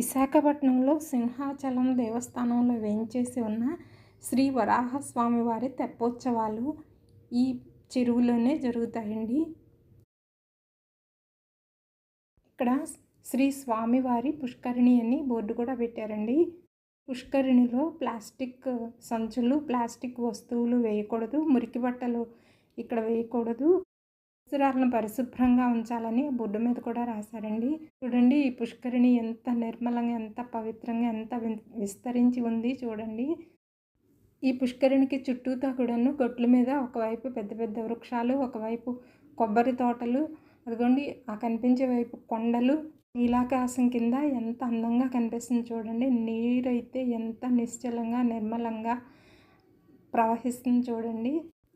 విశాఖపట్నంలో సింహాచలం దేవస్థానంలో వేయించేసి ఉన్న శ్రీ వరాహస్వామి వారి తెప్పోత్సవాలు ఈ చెరువులోనే జరుగుతాయండి. ఇక్కడ శ్రీ స్వామివారి పుష్కరిణి అని బోర్డు కూడా పెట్టారండి. పుష్కరిణిలో ప్లాస్టిక్ సంచులు ప్లాస్టిక్ వస్తువులు వేయకూడదు మురికి బట్టలు ఇక్కడ వేయకూడదు. అక్షరాలను పరిశుభ్రంగా ఉంచాలని బొడ్డు మీద కూడా రాశారండి. చూడండి ఈ పుష్కరిణి ఎంత నిర్మలంగా ఎంత పవిత్రంగా ఎంత విస్తరించి ఉంది చూడండి. ఈ పుష్కరిణికి చుట్టూతా కూడాను గొట్ల మీద ఒకవైపు పెద్ద పెద్ద వృక్షాలు ఒకవైపు కొబ్బరి తోటలు అదిగోండి ఆ కనిపించే వైపు కొండలు నీలాకాశం కింద ఎంత అందంగా కనిపిస్తుంది చూడండి. నీరైతే ఎంత నిశ్చలంగా నిర్మలంగా ప్రవహిస్తుంది చూడండి.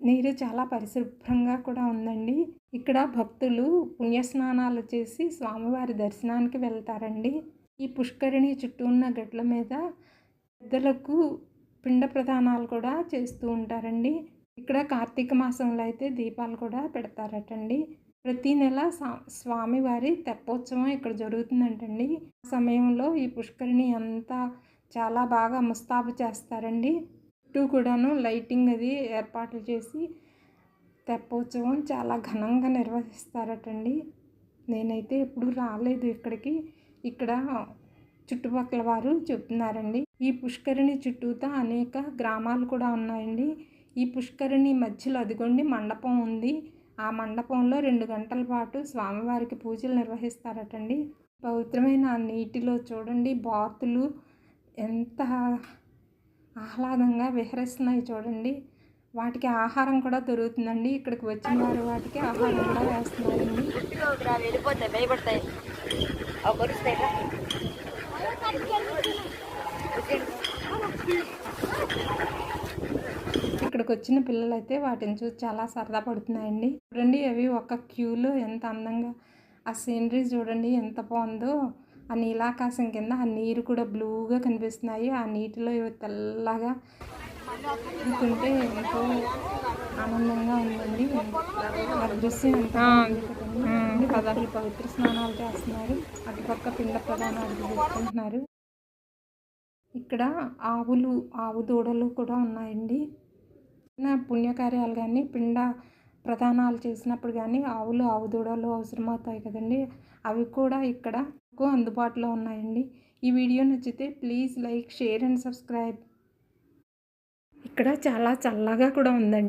నీరు చాలా పరిశుభ్రంగా కూడా ఉందండి. ఇక్కడ భక్తులు పుణ్యస్నానాలు చేసి స్వామివారి దర్శనానికి వెళ్తారండి. ఈ పుష్కరిణి చుట్టూ ఉన్న గట్ల మీద పెద్దలకు పిండ ప్రదానాలు కూడా చేస్తూ ఉంటారండి. ఇక్కడ కార్తీక మాసంలో అయితే దీపాలు కూడా పెడతారటండి. ప్రతి నెల స్వామివారి తెప్పోత్సవం ఇక్కడ జరుగుతుందంటండి. సమయంలో ఈ పుష్కరిణి అంతా చాలా బాగా ముస్తాబు చేస్తారండి. చుట్టూ కూడాను లైటింగ్ అది ఏర్పాట్లు చేసి తెప్పోత్సవం చాలా ఘనంగా నిర్వహిస్తారటండి. నేనైతే ఎప్పుడు రాలేదు ఇక్కడికి. ఇక్కడ చుట్టుపక్కల వారు చెప్తున్నారండి. ఈ పుష్కరిణి చుట్టూతా అనేక గ్రామాలు కూడా ఉన్నాయండి. ఈ పుష్కరిణి మధ్యలో అదిగొండి మండపం ఉంది. ఆ మండపంలో రెండు గంటల పాటు స్వామివారికి పూజలు నిర్వహిస్తారటండి. పవిత్రమైన ఆ నీటిలో చూడండి బాతులు ఎంత ఆహ్లాదంగా విహరిస్తున్నాయి చూడండి. వాటికి ఆహారం కూడా దొరుకుతుందండి. ఇక్కడికి వచ్చిన వారు వాటికి ఆహారం కూడా వేస్తున్నారండి. ఇక్కడికి వచ్చిన పిల్లలు అయితే వాటిని చూసి చాలా సరదా పడుతున్నాయండి. చూడండి అవి ఒక క్యూలో ఎంత అందంగా ఆ సీనరీ చూడండి ఎంత బాగుందో. ఆ నీలాకాశం కింద ఆ నీరు కూడా బ్లూగా కనిపిస్తున్నాయి. ఆ నీటిలో ఇవి తెల్లగా తింటే ఎంతో ఆనందంగా ఉందండి. దృశ్యం ఎంత పదాలు పవిత్ర స్నానాలు చేస్తున్నారు. అటుపక్క పిండ ప్రధానాలు పెట్టుకుంటున్నారు ఇక్కడ ఆవులు ఆవు దూడలు కూడా ఉన్నాయండి. నా పుణ్యకార్యాలు కానీ పిండ ప్రధానాలు చేసినప్పుడు కానీ ఆవులు ఆవు దూడలు అవసరమవుతాయి కదండి. అవి కూడా ఇక్కడ అందుబాటులో ఉన్నాయండి. ఈ వీడియో నచ్చితే please like share and subscribe. ఇక్కడ చాలా చల్లగా కూడా ఉందండి.